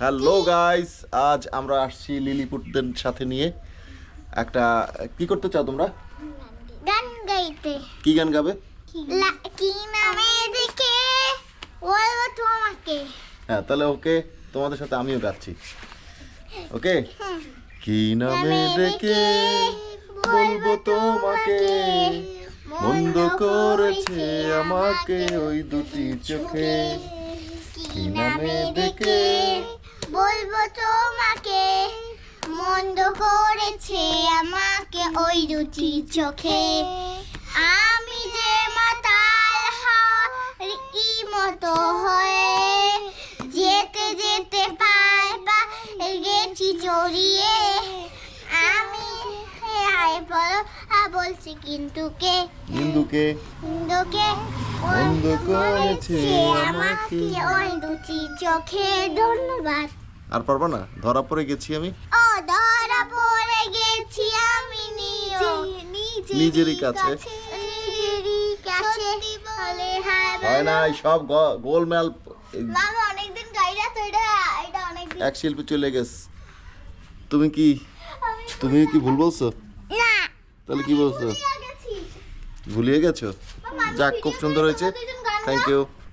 Hello guys আজ আমরা আসছি লিলিপুটদের সাথে নিয়ে। একটা কি করতে চাও তোমরা? গান গাইতে। কি গান গাবে? কি নামে দেখে বলব তোমাকে। হ্যাঁ তাহলে ওকে তোমাদের সাথে আমিও গাচ্ছি। ওকে? কি নামে ডেকে বলব তোমাকে। মন্দ করেছে আমাকে ওই দুটি চোখে। কি নামে দেখে তোমাকে মন্দ করেছে আমাকে ওই দুটি চোখে। আমি যে মাতাল হারি মতো হয়ে যেতে যেতে পায় পা গেছি জড়িয়ে। আমি আয় বলো বলছি কিন্তু কে? বিন্দুকে বন্ধুকে বন্ধ করেছে আমাকে। আমাকে। ওই দুটি চোখে। ধন্যবাদ। আর পারব না? ধরা পড়ে গেছি আমি। ও ধরা পড়ে গেছি আমি নিজেরই কাছে। নিজেরই কাছে। বলে। হ্যাঁ না। সব গোলমেল। এই মামা অনেকদিন গাইরা তো এটা এটা অনেকদিন। এক শিল্পী চলে গেছে। তুমি কি তুমি কি ভুল বলছো? না। তাহলে কি বলছো? ভুলিয়া গেছি। যাক খুব সুন্দর হয়েছে। Thank you